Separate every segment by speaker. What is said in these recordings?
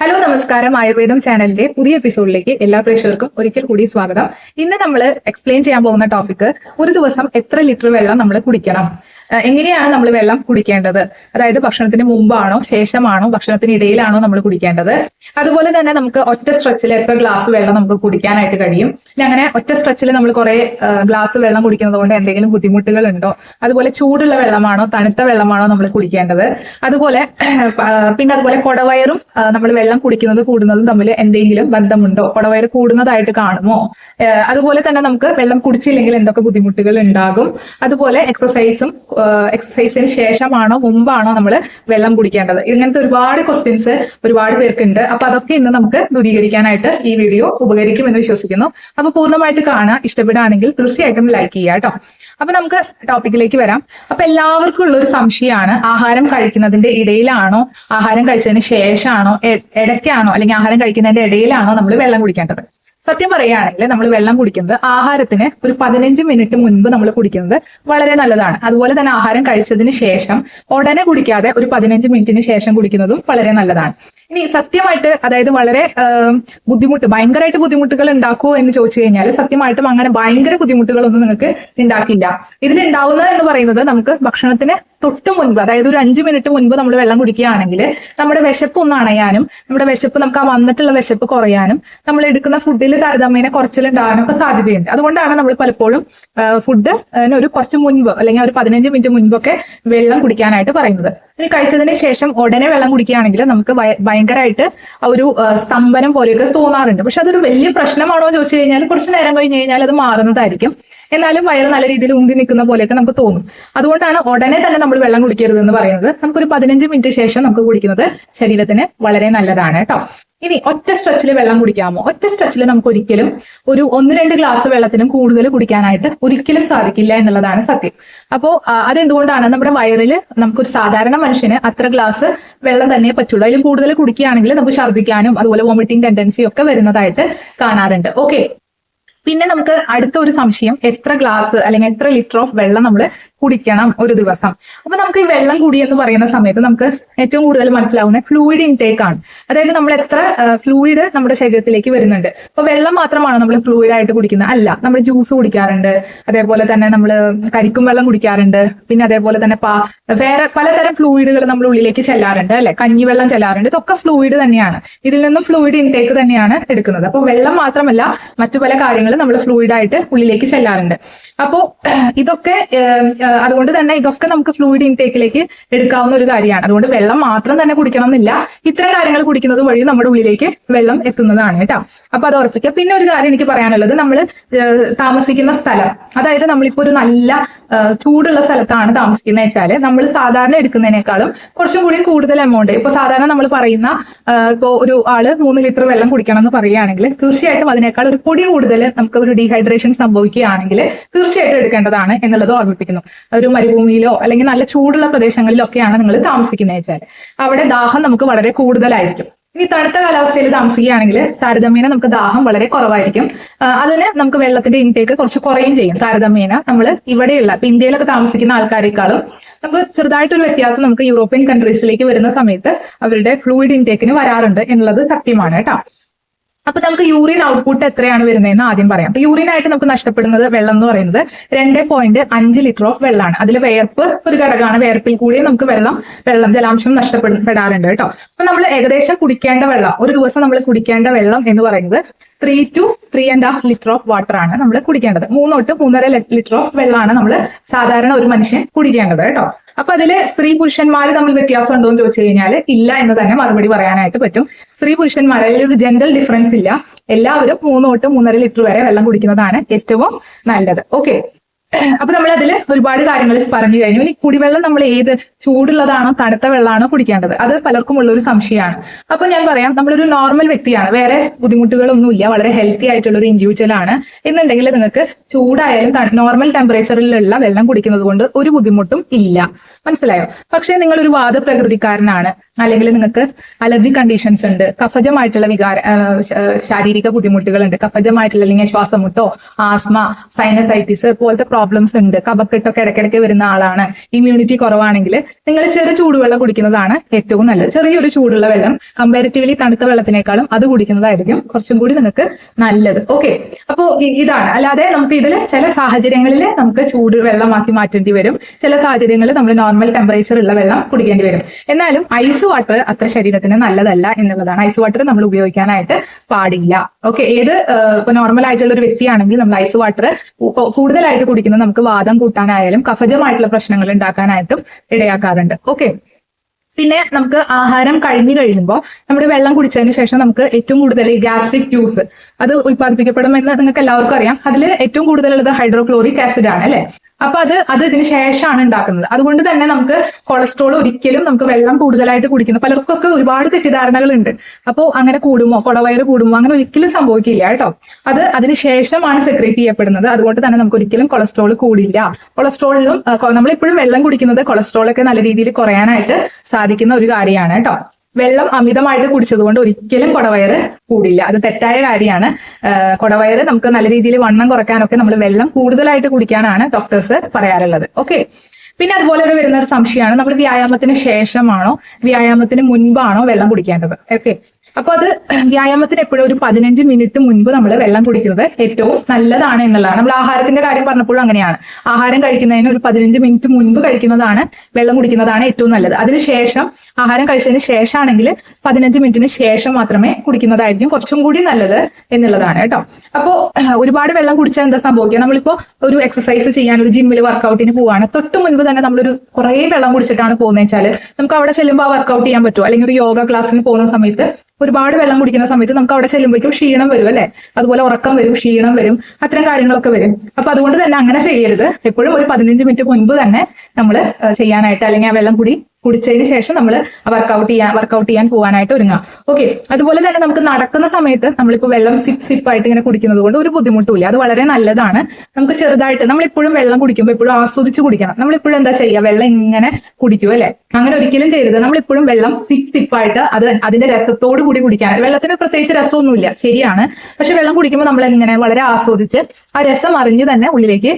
Speaker 1: Hello നമസ്കാരം. ആയുർവേദം ചാനലിന്റെ പുതിയ എപ്പിസോഡിലേക്ക് എല്ലാ പ്രേക്ഷകർക്കും ഒരിക്കൽ കൂടി സ്വാഗതം. ഇന്ന് നമ്മൾ എക്സ്പ്ലെയിൻ ചെയ്യാൻ പോകുന്ന ടോപ്പിക് ഒരു ദിവസം എത്ര ലിറ്റർ വെള്ളം നമ്മൾ കുടിക്കണം? എങ്ങനെയാണ് നമ്മൾ വെള്ളം കുടിക്കേണ്ടത്? അതായത് ഭക്ഷണത്തിന് മുമ്പാണോ ശേഷമാണോ ഭക്ഷണത്തിന് ഇടയിലാണോ നമ്മൾ കുടിക്കേണ്ടത്? അതുപോലെ തന്നെ നമുക്ക് ഒറ്റ സ്ട്രെച്ചിൽ എത്ര ഗ്ലാസ് വെള്ളം നമുക്ക് കുടിക്കാനായിട്ട് കഴിയും? അങ്ങനെ ഒറ്റ സ്ട്രെച്ചിൽ നമ്മൾ കുറെ ഗ്ലാസ് വെള്ളം കുടിക്കുന്നത് കൊണ്ട് എന്തെങ്കിലും ബുദ്ധിമുട്ടുകൾ ഉണ്ടോ അതുപോലെ ചൂടുള്ള വെള്ളമാണോ തണുത്ത വെള്ളമാണോ നമ്മൾ കുടിക്കേണ്ടത്? അതുപോലെ പിന്നെ അതുപോലെ കൊടവയറും നമ്മൾ വെള്ളം കുടിക്കുന്നത് കൂടുന്നതും തമ്മിൽ എന്തെങ്കിലും ബന്ധമുണ്ടോ? കുടവയർ കൂടുന്നതായിട്ട് കാണുമോ? അതുപോലെ തന്നെ നമുക്ക് വെള്ളം കുടിച്ചില്ലെങ്കിൽ എന്തൊക്കെ ബുദ്ധിമുട്ടുകൾ ഉണ്ടാകും? അതുപോലെ എക്സസൈസും എക്സസൈസിന് ശേഷമാണോ മുമ്പാണോ നമ്മൾ വെള്ളം കുടിക്കേണ്ടത്? ഇങ്ങനത്തെ ഒരുപാട് ക്വസ്റ്റ്യൻസ് ഒരുപാട് പേർക്കുണ്ട്. അപ്പൊ അതൊക്കെ ഇന്ന് നമുക്ക് ദൂരീകരിക്കാനായിട്ട് ഈ വീഡിയോ ഉപകരിക്കുമെന്ന് വിശ്വസിക്കുന്നു. അപ്പൊ പൂർണമായിട്ട് കാണുക ഇഷ്ടപ്പെടുകയാണെങ്കിൽ തീർച്ചയായിട്ടും ലൈക്ക് ചെയ്യുക കേട്ടോ. അപ്പൊ നമുക്ക് ടോപ്പിക്കിലേക്ക് വരാം. അപ്പൊ എല്ലാവർക്കും ഉള്ള ഒരു സംശയമാണ് ആഹാരം കഴിക്കുന്നതിന്റെ ഇടയിലാണോ ആഹാരം കഴിച്ചതിന് ശേഷമാണോ ഇടയ്ക്കാണോ അല്ലെങ്കിൽ ആഹാരം കഴിക്കുന്നതിന്റെ ഇടയിലാണോ നമ്മൾ വെള്ളം കുടിക്കേണ്ടത്? സത്യം പറയുകയാണെങ്കിൽ നമ്മൾ വെള്ളം കുടിക്കുന്നത് ആഹാരത്തിന് ഒരു പതിനഞ്ച് മിനിറ്റ് മുൻപ് നമ്മൾ കുടിക്കുന്നത് വളരെ നല്ലതാണ്. അതുപോലെ തന്നെ ആഹാരം കഴിച്ചതിന് ശേഷം ഉടനെ കുടിക്കാതെ ഒരു പതിനഞ്ച് മിനിറ്റിന് ശേഷം കുടിക്കുന്നതും വളരെ നല്ലതാണ്. ഇനി സത്യമായിട്ട് അതായത് വളരെ ബുദ്ധിമുട്ട് ഭയങ്കരമായിട്ട് ബുദ്ധിമുട്ടുകൾ ഉണ്ടാക്കുമോ എന്ന് ചോദിച്ചു കഴിഞ്ഞാൽ സത്യമായിട്ടും അങ്ങനെ ഭയങ്കര ബുദ്ധിമുട്ടുകളൊന്നും നിങ്ങൾക്ക് ഉണ്ടാക്കില്ല. ഇതിലുണ്ടാവുന്നത് എന്ന് പറയുന്നത് നമുക്ക് ഭക്ഷണത്തിന് തൊട്ട് മുൻപ് അതായത് ഒരു അഞ്ച് മിനിറ്റ് മുൻപ് നമ്മൾ വെള്ളം കുടിക്കുകയാണെങ്കിൽ നമ്മുടെ വിശപ്പ് ഒന്ന് അണയാനും നമ്മുടെ വിശപ്പ് നമുക്ക് ആ വന്നിട്ടുള്ള വിശപ്പ് കുറയാനും നമ്മൾ എടുക്കുന്ന ഫുഡിൽ താരതമ്യേന കുറച്ചിലുണ്ടാകാനും ഒക്കെ സാധ്യതയുണ്ട്. അതുകൊണ്ടാണ് നമ്മൾ പലപ്പോഴും ഫുഡ് ഒരു കുറച്ച് മുൻപ് അല്ലെങ്കിൽ ഒരു പതിനഞ്ച് മിനിറ്റ് മുൻപൊക്കെ വെള്ളം കുടിക്കാനായിട്ട് പറയുന്നത്. ഇനി കഴിച്ചതിന് ശേഷം ഉടനെ വെള്ളം കുടിക്കുകയാണെങ്കിൽ നമുക്ക് ഭയ- ഭയങ്കരമായിട്ട് ഒരു സ്തംഭനം പോലെയൊക്കെ തോന്നാറുണ്ട്. പക്ഷെ അതൊരു വലിയ പ്രശ്നമാണോ എന്ന് ചോദിച്ചു കഴിഞ്ഞാൽ കുറച്ച് നേരം കഴിഞ്ഞ് കഴിഞ്ഞാൽ അത് മാറുന്നതായിരിക്കും. എന്നാലും വയറ് നല്ല രീതിയിൽ ഉന്തി നിൽക്കുന്ന പോലെയൊക്കെ നമുക്ക് തോന്നും. അതുകൊണ്ടാണ് ഉടനെ തന്നെ നമ്മൾ വെള്ളം കുടിക്കരുത് എന്ന് പറയുന്നത്. നമുക്കൊരു പതിനഞ്ച് മിനിറ്റ് ശേഷം നമുക്ക് കുടിക്കുന്നത് ശരീരത്തിന് വളരെ നല്ലതാണ് കേട്ടോ. ഇനി ഒറ്റ സ്ട്രെച്ചിൽ വെള്ളം കുടിക്കാമോ? ഒറ്റ സ്ട്രെച്ചിൽ നമുക്ക് ഒരിക്കലും ഒരു ഒന്ന് രണ്ട് ഗ്ലാസ് വെള്ളത്തിനും കൂടുതൽ കുടിക്കാനായിട്ട് ഒരിക്കലും സാധിക്കില്ല എന്നുള്ളതാണ് സത്യം. അപ്പോ ആ, അതെന്തുകൊണ്ടാണ് നമ്മുടെ വയറിൽ നമുക്കൊരു സാധാരണ മനുഷ്യന് അത്ര ഗ്ലാസ് വെള്ളം തന്നെ പറ്റുള്ളൂ. അതിൽ കൂടുതൽ കുടിക്കുകയാണെങ്കിൽ നമുക്ക് ഛർദ്ദിക്കാനും അതുപോലെ വോമിറ്റിംഗ് ടെൻഡൻസി ഒക്കെ വരുന്നതായിട്ട് കാണാറുണ്ട്. ഓക്കെ പിന്നെ നമുക്ക് അടുത്ത ഒരു സംശയം. എത്ര ഗ്ലാസ് അല്ലെങ്കിൽ എത്ര ലിറ്റർ ഓഫ് വെള്ളം നമ്മൾ കുടിക്കണം ഒരു ദിവസം. അപ്പൊ നമുക്ക് ഈ വെള്ളം കൂടി എന്ന് പറയുന്ന സമയത്ത് നമുക്ക് ഏറ്റവും കൂടുതൽ മനസ്സിലാവുന്ന ഫ്ലൂയിഡ് ഇൻടേക്ക് ആണ്. അതായത് നമ്മൾ എത്ര ഫ്ലൂയിഡ് നമ്മുടെ ശരീരത്തിലേക്ക് വരുന്നുണ്ട്. അപ്പൊ വെള്ളം മാത്രമാണോ നമ്മൾ ഫ്ലൂയിഡ് ആയിട്ട് കുടിക്കുന്നത്? അല്ല. നമ്മൾ ജ്യൂസ് കുടിക്കാറുണ്ട്. അതേപോലെ തന്നെ നമ്മൾ കരിക്കും വെള്ളം കുടിക്കാറുണ്ട്. പിന്നെ അതേപോലെ തന്നെ പാ വേറെ പലതരം ഫ്ലൂയിഡുകൾ നമ്മൾ ഉള്ളിലേക്ക് ചെല്ലാറുണ്ട് അല്ലെ? കഞ്ഞിവെള്ളം ചെല്ലാറുണ്ട്. ഇതൊക്കെ ഫ്ലൂയിഡ് തന്നെയാണ്. ഇതിൽ നിന്നും ഫ്ലൂയിഡ് ഇൻടേക്ക് തന്നെയാണ് എടുക്കുന്നത്. അപ്പോൾ വെള്ളം മാത്രമല്ല മറ്റു പല കാര്യങ്ങളും നമ്മൾ ഫ്ലൂയിഡായിട്ട് ഉള്ളിലേക്ക് ചെല്ലാറുണ്ട്. അപ്പോ ഇതൊക്കെ അതുകൊണ്ട് തന്നെ ഇതൊക്കെ നമുക്ക് ഫ്ലൂയിഡ് ഇൻടേക്കിലേക്ക് എടുക്കാവുന്ന ഒരു കാര്യമാണ്. അതുകൊണ്ട് വെള്ളം മാത്രം തന്നെ കുടിക്കണം എന്നില്ല ഇത്തരം കാര്യങ്ങൾ കുടിക്കുന്നത് വഴി നമ്മുടെ ഉള്ളിലേക്ക് വെള്ളം എത്തുന്നതാണ് കേട്ടോ. അപ്പൊ അത് ഉറപ്പിക്കുക. പിന്നെ ഒരു കാര്യം എനിക്ക് പറയാനുള്ളത്. നമ്മൾ താമസിക്കുന്ന സ്ഥലം. അതായത് നമ്മളിപ്പോ ഒരു നല്ല ചൂടുള്ള സ്ഥലത്താണ് താമസിക്കുന്നത് വെച്ചാൽ നമ്മൾ സാധാരണ എടുക്കുന്നതിനേക്കാളും കുറച്ചും കൂടി കൂടുതൽ എമൗണ്ട് ഇപ്പൊ സാധാരണ നമ്മൾ പറയുന്ന ഇപ്പോ ഒരു ആൾ മൂന്ന് ലിറ്റർ വെള്ളം കുടിക്കണം എന്ന് പറയുകയാണെങ്കിൽ തീർച്ചയായിട്ടും അതിനേക്കാൾ ഒരു പൊടി കൂടുതൽ നമുക്ക് ഒരു ഡീഹൈഡ്രേഷൻ സംഭവിക്കുകയാണെങ്കിൽ തീർച്ചയായിട്ടും എടുക്കേണ്ടതാണ് എന്നുള്ളത് ഓർമ്മിപ്പിക്കുന്നു. ഒരു മരുഭൂമിയിലോ അല്ലെങ്കിൽ നല്ല ചൂടുള്ള പ്രദേശങ്ങളിലോ ഒക്കെയാണ് നിങ്ങൾ താമസിക്കുന്നത് വെച്ചാൽ. അവിടെ ദാഹം നമുക്ക് വളരെ കൂടുതലായിരിക്കും. ഇനി തണുത്ത കാലാവസ്ഥയിൽ താമസിക്കുകയാണെങ്കിൽ താരതമ്യേന നമുക്ക് ദാഹം വളരെ കുറവായിരിക്കും. അതിന് നമുക്ക് വെള്ളത്തിന്റെ ഇൻടേക്ക് കുറച്ച് കുറയും ചെയ്യും. താരതമ്യേന നമ്മൾ ഇവിടെയുള്ള ഇപ്പൊ ഇന്ത്യയിലൊക്കെ താമസിക്കുന്ന ആൾക്കാരെക്കാളും നമുക്ക് ചെറുതായിട്ടൊരു വ്യത്യാസം നമുക്ക് യൂറോപ്യൻ കൺട്രീസിലേക്ക് വരുന്ന സമയത്ത് അവരുടെ ഫ്ലൂയിഡ് ഇൻടേക്കിന് വരാറുണ്ട് എന്നുള്ളത് സത്യമാണ് കേട്ടോ. അപ്പൊ നമുക്ക് യൂറിൻ ഔട്ട്പുട്ട് എത്രയാണ് വരുന്നതെന്ന് ആദ്യം പറയാം. അപ്പൊ യൂറിൻ ആയിട്ട് നമുക്ക് നഷ്ടപ്പെടുന്നത് വെള്ളം എന്ന് പറയുന്നത് രണ്ട് പോയിന്റ് അഞ്ച് ലിറ്റർ ഓഫ് വെള്ളമാണ് അതിൽ വേർപ്പ് ഒരു ഘടകമാണ്. വേർപ്പിൽ കൂടി നമുക്ക് വെള്ളം വെള്ളം ജലാംശം നഷ്ടപ്പെടാറുണ്ട് കേട്ടോ. അപ്പൊ നമ്മൾ ഏകദേശം കുടിക്കേണ്ട വെള്ളം ഒരു ദിവസം നമ്മൾ കുടിക്കേണ്ട വെള്ളം എന്ന് പറയുന്നത് three to three and half litre of water ആണ് നമ്മൾ കുടിക്കേണ്ടത്. മൂന്നോട്ട് മൂന്നര ലിറ്റർ ഓഫ് വെള്ളമാണ് നമ്മൾ സാധാരണ ഒരു മനുഷ്യൻ കുടിക്കേണ്ടത് കേട്ടോ. അപ്പൊ അതിൽ സ്ത്രീ പുരുഷന്മാർ തമ്മിൽ വ്യത്യാസം ഉണ്ടോ എന്ന് ചോദിച്ചു കഴിഞ്ഞാൽ ഇല്ല എന്ന് തന്നെ മറുപടി പറയാനായിട്ട് പറ്റും. സ്ത്രീ പുരുഷന്മാർ അതിൽ ഒരു ജെൻഡൽ ഡിഫറൻസ് ഇല്ല. എല്ലാവരും മൂന്നോട്ട് മൂന്നര ലിറ്റർ വരെ വെള്ളം കുടിക്കുന്നതാണ് ഏറ്റവും നല്ലത്. ഓക്കെ അപ്പൊ നമ്മൾ അതിൽ ഒരുപാട് കാര്യങ്ങൾ പറഞ്ഞു കഴിഞ്ഞു. ഇനി കുടിവെള്ളം നമ്മൾ ഏത് ചൂടുള്ളതാണോ തണുത്ത വെള്ളമാണോ കുടിക്കേണ്ടത്? അത് പലർക്കും ഉള്ള ഒരു സംശയമാണ്. അപ്പൊ ഞാൻ പറയാം നമ്മളൊരു നോർമൽ വ്യക്തിയാണ്. വേറെ ബുദ്ധിമുട്ടുകളൊന്നുമില്ല. വളരെ ഹെൽത്തി ആയിട്ടുള്ള ഒരു ഇൻഡിവിജ്വൽ ആണ്. എന്നുണ്ടെങ്കിൽ നിങ്ങൾക്ക് ചൂടായാലും നോർമൽ ടെമ്പറേച്ചറിലുള്ള വെള്ളം കുടിക്കുന്നത് കൊണ്ട് ഒരു ബുദ്ധിമുട്ടും ഇല്ല. മനസ്സിലായോ? പക്ഷേ നിങ്ങൾ ഒരു വാദപ്രകൃതിക്കാരനാണ്. അല്ലെങ്കിൽ നിങ്ങൾക്ക് അലർജി കണ്ടീഷൻസ് ഉണ്ട്. കഫജമായിട്ടുള്ള വികാര ശാരീരിക ബുദ്ധിമുട്ടുകളുണ്ട്. കഫജമായിട്ടുള്ള അല്ലെങ്കിൽ ശ്വാസമുട്ടോ ആസ്മ സൈനസൈറ്റിസ് പോലത്തെ പ്രോബ്ലംസ് ഉണ്ട്. കഫക്കെട്ടൊക്കെ ഇടയ്ക്കിടയ്ക്ക് വരുന്ന ആളാണ്. ഇമ്മ്യൂണിറ്റി കുറവാണെങ്കിൽ നിങ്ങൾ ചെറിയ ചൂടുവെള്ളം കുടിക്കുന്നതാണ് ഏറ്റവും നല്ലത്. ചെറിയൊരു ചൂടുള്ള വെള്ളം കമ്പാരിറ്റീവ്ലി തണുത്ത വെള്ളത്തിനേക്കാളും അത് കുടിക്കുന്നതായിരിക്കും കുറച്ചും കൂടി നിങ്ങൾക്ക് നല്ലത്. ഓക്കെ അപ്പോ ഇതാണ്. അല്ലാതെ നമുക്ക് ഇതിൽ ചില സാഹചര്യങ്ങളിൽ നമുക്ക് ചൂട് വെള്ളമാക്കി മാറ്റേണ്ടി വരും. ചില സാഹചര്യങ്ങളിൽ നമ്മൾ നോർമൽ ടെമ്പറേച്ചർ ഉള്ള വെള്ളം കുടിക്കേണ്ടി വരും. എന്നാലും ഐസ് വാട്ടർ അത്ര ശരീരത്തിന് നല്ലതല്ല എന്നുള്ളതാണ്. ഐസ് വാട്ടർ നമ്മൾ ഉപയോഗിക്കാനായിട്ട് പാടില്ല. ഓക്കെ ഏത് ഇപ്പൊ നോർമൽ ആയിട്ടുള്ള ഒരു വ്യക്തിയാണെങ്കിൽ നമ്മൾ ഐസ് വാട്ടർ കൂടുതലായിട്ട് കുടിക്കുന്നത് നമുക്ക് വാദം കൂട്ടാനായാലും കഫജമായിട്ടുള്ള പ്രശ്നങ്ങൾ ഉണ്ടാക്കാനായിട്ടും ഇടയാക്കാറുണ്ട്. ഓക്കെ പിന്നെ നമുക്ക് ആഹാരം കഴിഞ്ഞു കഴിയുമ്പോൾ നമ്മുടെ വെള്ളം കുടിച്ചതിന് ശേഷം നമുക്ക് ഏറ്റവും കൂടുതൽ ഗ്യാസ്ട്രിക് ജ്യൂസ് അത് ഉൽപ്പാദിപ്പിക്കപ്പെടുമെന്ന് നിങ്ങൾക്ക് എല്ലാവർക്കും അറിയാം. അതിൽ ഏറ്റവും കൂടുതലുള്ളത് ഹൈഡ്രോക്ലോറിക് ആസിഡ് ആണ് അല്ലെ? അപ്പൊ അത് അത് ഇതിന് ശേഷമാണ് ഉണ്ടാക്കുന്നത്. അതുകൊണ്ട് തന്നെ നമുക്ക് കൊളസ്ട്രോൾ ഒരിക്കലും നമുക്ക് വെള്ളം കൂടുതലായിട്ട് കുടിക്കുന്നു പലർക്കൊക്കെ ഒരുപാട് തെറ്റിദ്ധാരണകളുണ്ട്. അപ്പോൾ അങ്ങനെ കൂടുമോ? കൊളവയർ കൂടുമോ? അങ്ങനെ ഒരിക്കലും സംഭവിക്കില്ല കേട്ടോ. അത് അതിന് ശേഷമാണ് സെക്രേറ്റ് ചെയ്യപ്പെടുന്നത്. അതുകൊണ്ട് തന്നെ നമുക്ക് ഒരിക്കലും കൊളസ്ട്രോൾ കൂടില്ല. കൊളസ്ട്രോളിലും നമ്മളിപ്പോഴും വെള്ളം കുടിക്കുന്നത് കൊളസ്ട്രോൾ ഒക്കെ നല്ല രീതിയിൽ കുറയാനായിട്ട് സാധിക്കുന്ന ഒരു കാര്യമാണ് കേട്ടോ. വെള്ളം അമിതമായിട്ട് കുടിച്ചതുകൊണ്ട് ഒരിക്കലും കുടവയറ് കൂടില്ല. അത് തെറ്റായ കാര്യമാണ്. കുടവയറ് നമുക്ക് നല്ല രീതിയിൽ വണ്ണം കുറയ്ക്കാനൊക്കെ നമ്മൾ വെള്ളം കൂടുതലായിട്ട് കുടിക്കാനാണ് ഡോക്ടേഴ്സ് പറയാറുള്ളത്. ഓക്കെ പിന്നെ അതുപോലെ ഒരു വരുന്ന ഒരു സംശയമാണ്. നമ്മൾ വ്യായാമത്തിന് ശേഷമാണോ വ്യായാമത്തിന് മുൻപാണോ വെള്ളം കുടിക്കേണ്ടത്? ഓക്കെ അപ്പൊ അത് വ്യായാമത്തിന് എപ്പോഴും ഒരു പതിനഞ്ച് മിനിറ്റ് മുൻപ് നമ്മൾ വെള്ളം കുടിക്കുന്നത് ഏറ്റവും നല്ലതാണ് എന്നുള്ളതാണ്. നമ്മൾ ആഹാരത്തിന്റെ കാര്യം പറഞ്ഞപ്പോഴും അങ്ങനെയാണ്. ആഹാരം കഴിക്കുന്നതിന് ഒരു പതിനഞ്ച് മിനിറ്റ് മുൻപ് കഴിക്കുന്നതാണ് വെള്ളം കുടിക്കുന്നതാണ് ഏറ്റവും നല്ലത്. അതിനുശേഷം ആഹാരം കഴിച്ചതിന് ശേഷമാണെങ്കിൽ പതിനഞ്ച് മിനിറ്റിന് ശേഷം മാത്രമേ കുടിക്കുന്നതായിരിക്കും. കുറച്ചും കൂടി നല്ലത് എന്നുള്ളതാണ് കേട്ടോ. അപ്പോൾ ഒരുപാട് വെള്ളം കുടിച്ചാൽ എന്താ സംഭവിക്കുക? നമ്മളിപ്പോൾ ഒരു എക്സസൈസ് ചെയ്യാൻ ഒരു ജിമ്മിൽ വർക്കൗട്ടിന് പോവാണ്. തൊട്ട് മുൻപ് തന്നെ നമ്മളൊരു കുറേ വെള്ളം കുടിച്ചിട്ടാണ് പോകുന്നത് വെച്ചാൽ നമുക്ക് അവിടെ ചെല്ലുമ്പോൾ ആ വർക്കൗട്ട് ചെയ്യാൻ പറ്റുമോ? അല്ലെങ്കിൽ ഒരു യോഗ ക്ലാസ്സിന് പോകുന്ന സമയത്ത് ഒരുപാട് വെള്ളം കുടിക്കുന്ന സമയത്ത് നമുക്ക് അവിടെ ചെല്ലുമ്പോഴേക്കും ക്ഷീണം വരും അല്ലെ? അതുപോലെ ഉറക്കം വരും ക്ഷീണം വരും അത്തരം കാര്യങ്ങളൊക്കെ വരും. അപ്പൊ അതുകൊണ്ട് തന്നെ അങ്ങനെ ചെയ്യരുത്. എപ്പോഴും ഒരു പതിനഞ്ച് മിനിറ്റ് മുൻപ് തന്നെ നമ്മൾ ചെയ്യാനായിട്ട് അല്ലെങ്കിൽ ആ വെള്ളം കുടി കുടിച്ചതിന് ശേഷം നമ്മൾ വർക്കൗട്ട് ചെയ്യാൻ വർക്കൗട്ട് ചെയ്യാൻ പോകാനായിട്ട് ഒരുങ്ങാം. ഓക്കെ അതുപോലെ തന്നെ നമുക്ക് നടക്കുന്ന സമയത്ത് നമ്മളിപ്പോൾ വെള്ളം സിപ്പ് സിപ്പായിട്ട് ഇങ്ങനെ കുടിക്കുന്നത് കൊണ്ട് ഒരു ബുദ്ധിമുട്ടുമില്ല. അത് വളരെ നല്ലതാണ്. നമുക്ക് ചെറുതായിട്ട് നമ്മൾ എപ്പോഴും വെള്ളം കുടിക്കുമ്പോൾ എപ്പോഴും ആസ്വദിച്ച് കുടിക്കണം. നമ്മൾ നമ്മളെപ്പോഴും എന്താ ചെയ്യുക വെള്ളം ഇങ്ങനെ കുടിക്കും അല്ലെ? അങ്ങനെ ഒരിക്കലും ചെയ്യരുത്. നമ്മളെപ്പോഴും വെള്ളം സിപ്പ് സിപ്പായിട്ട് അത് അതിന്റെ രസത്തോടു കൂടി കുടിക്കാൻ. വെള്ളത്തിന് പ്രത്യേകിച്ച് രസമൊന്നുമില്ല. ശരിയാണ്. പക്ഷെ വെള്ളം കുടിക്കുമ്പോൾ നമ്മൾ ഇങ്ങനെ വളരെ ആസ്വദിച്ച് ആ രസം അറിഞ്ഞ് തന്നെ ഉള്ളിലേക്ക്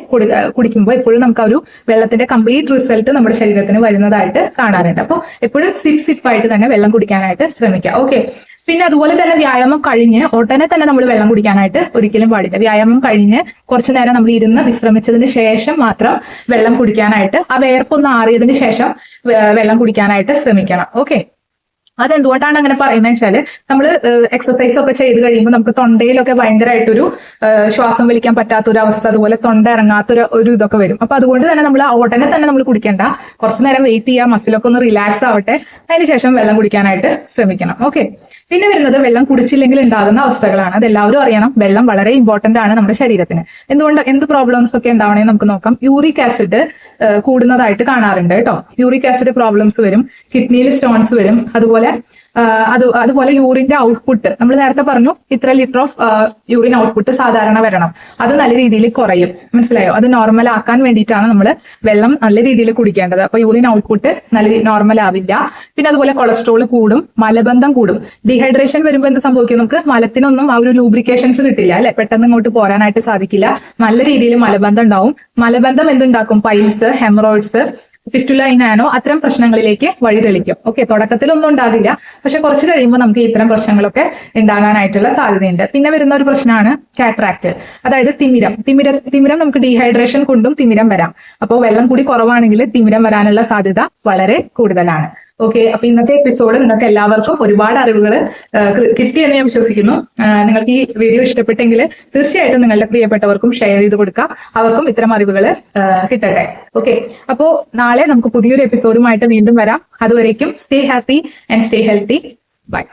Speaker 1: കുടിക്കുമ്പോൾ എപ്പോഴും നമുക്ക് ആ ഒരു വെള്ളത്തിന്റെ കംപ്ലീറ്റ് റിസൾട്ട് നമ്മുടെ ശരീരത്തിന് വരുന്നതായിട്ട് കാണാറുണ്ട് അപ്പോൾ എപ്പോഴും സിപ്പ് സിപ്പായിട്ട് തന്നെ വെള്ളം കുടിക്കാനായിട്ട് ശ്രമിക്കുക. ഓക്കെ പിന്നെ അതുപോലെ തന്നെ വ്യായാമം കഴിഞ്ഞ് ഉടനെ തന്നെ നമ്മൾ വെള്ളം കുടിക്കാനായിട്ട് ഒരിക്കലും പാടില്ല. വ്യായാമം കഴിഞ്ഞ് കുറച്ചു നേരം നമ്മൾ ഇരുന്ന് വിശ്രമിച്ചതിന് ശേഷം മാത്രം വെള്ളം കുടിക്കാനായിട്ട് ആ വേർപ്പൊന്ന് ആറിയതിന് ശേഷം വെള്ളം കുടിക്കാനായിട്ട് ശ്രമിക്കണം. ഓക്കെ അതെന്തുകൊണ്ടാണ് അങ്ങനെ പറയുന്നത് വെച്ചാൽ നമ്മൾ എക്സസൈസ് ഒക്കെ ചെയ്ത് കഴിയുമ്പോൾ നമുക്ക് തൊണ്ടയിലൊക്കെ ഭയങ്കരമായിട്ടൊരു ശ്വാസം വലിക്കാൻ പറ്റാത്ത ഒരു അവസ്ഥ അതുപോലെ തൊണ്ട ഇറങ്ങാത്തൊരു ഒരു ഇതൊക്കെ വരും. അപ്പൊ അതുകൊണ്ട് തന്നെ നമ്മൾ ഉടനെ തന്നെ നമ്മൾ കുടിക്കേണ്ട. കുറച്ചു നേരം വെയിറ്റ് ചെയ്യുക മസിലൊക്കെ ഒന്ന് റിലാക്സ് ആവട്ടെ. അതിനുശേഷം വെള്ളം കുടിക്കാനായിട്ട് ശ്രമിക്കണം. ഓക്കെ പിന്നെ വരുന്നത് വെള്ളം കുടിച്ചില്ലെങ്കിൽ ഉണ്ടാകുന്ന അവസ്ഥകളാണ്. അത് എല്ലാവരും അറിയണം. വെള്ളം വളരെ ഇമ്പോർട്ടന്റ് ആണ് നമ്മുടെ ശരീരത്തിന്. എന്തുകൊണ്ട് എന്ത് പ്രോബ്ലംസ് ഒക്കെ ഉണ്ടാവണേ നമുക്ക് നോക്കാം. യൂറിക് ആസിഡ് കൂടുന്നതായിട്ട് കാണാറുണ്ട് കേട്ടോ. യൂറിക് ആസിഡ് പ്രോബ്ലംസ് വരും കിഡ്നിയിൽ സ്റ്റോൺസ് വരും അതുപോലെ അത് അതുപോലെ യൂറിന്റെ ഔട്ട്പുട്ട് നമ്മൾ നേരത്തെ പറഞ്ഞു ഇത്ര ലിറ്റർ ഓഫ് യൂറിൻ ഔട്ട്പുട്ട് സാധാരണ വരണം. അത് നല്ല രീതിയിൽ കുറയും. മനസ്സിലായോ? അത് നോർമൽ ആക്കാൻ വേണ്ടിയിട്ടാണ് നമ്മൾ വെള്ളം നല്ല രീതിയിൽ കുടിക്കേണ്ടത്. അപ്പൊ യൂറിൻ ഔട്ട്പുട്ട് നല്ല നോർമൽ ആവില്ല. പിന്നെ അതുപോലെ കൊളസ്ട്രോൾ കൂടും മലബന്ധം കൂടും. ഡീഹൈഡ്രേഷൻ വരുമ്പോൾ എന്ത് സംഭവിക്കും നമുക്ക്? മലത്തിനൊന്നും ആ ഒരു ലൂബ്രിക്കേഷൻസ് കിട്ടില്ല അല്ലെ? പെട്ടെന്ന് ഇങ്ങോട്ട് പോരാനായിട്ട് സാധിക്കില്ല. നല്ല രീതിയിൽ മലബന്ധം ഉണ്ടാവും. മലബന്ധം എന്തുണ്ടാക്കും? Piles haemorrhoids fistula in ano അത്തരം പ്രശ്നങ്ങളിലേക്ക് വഴിതെളിക്കും. ഓക്കെ തുടക്കത്തിലൊന്നും ഉണ്ടാകില്ല. പക്ഷെ കുറച്ച് കഴിയുമ്പോൾ നമുക്ക് ഇത്തരം പ്രശ്നങ്ങളൊക്കെ ഉണ്ടാകാനായിട്ടുള്ള സാധ്യതയുണ്ട്. പിന്നെ വരുന്ന ഒരു പ്രശ്നമാണ് കാട്രാക്ട്. അതായത് തിമിരം. തിമിര തിമിരം നമുക്ക് ഡീഹൈഡ്രേഷൻ കൊണ്ടും തിമിരം വരാം. അപ്പോൾ വെള്ളം കൂടി കുറവാണെങ്കിൽ തിമിരം വരാനുള്ള സാധ്യത വളരെ കൂടുതലാണ്. ഓക്കെ അപ്പൊ ഇന്നത്തെ എപ്പിസോഡ് നിങ്ങൾക്ക് എല്ലാവർക്കും ഒരുപാട് അറിവുകൾ കിട്ടിയെന്ന് ഞാൻ വിശ്വസിക്കുന്നു. നിങ്ങൾക്ക് ഈ വീഡിയോ ഇഷ്ടപ്പെട്ടെങ്കിൽ തീർച്ചയായിട്ടും നിങ്ങളുടെ പ്രിയപ്പെട്ടവർക്കും ഷെയർ ചെയ്ത് കൊടുക്കുക. അവർക്കും ഇത്തരം അറിവുകൾ കിട്ടട്ടെ. ഓക്കെ അപ്പോ നാളെ നമുക്ക് പുതിയൊരു എപ്പിസോഡുമായിട്ട് വീണ്ടും വരാം. അതുവരേക്കും stay happy and stay healthy bye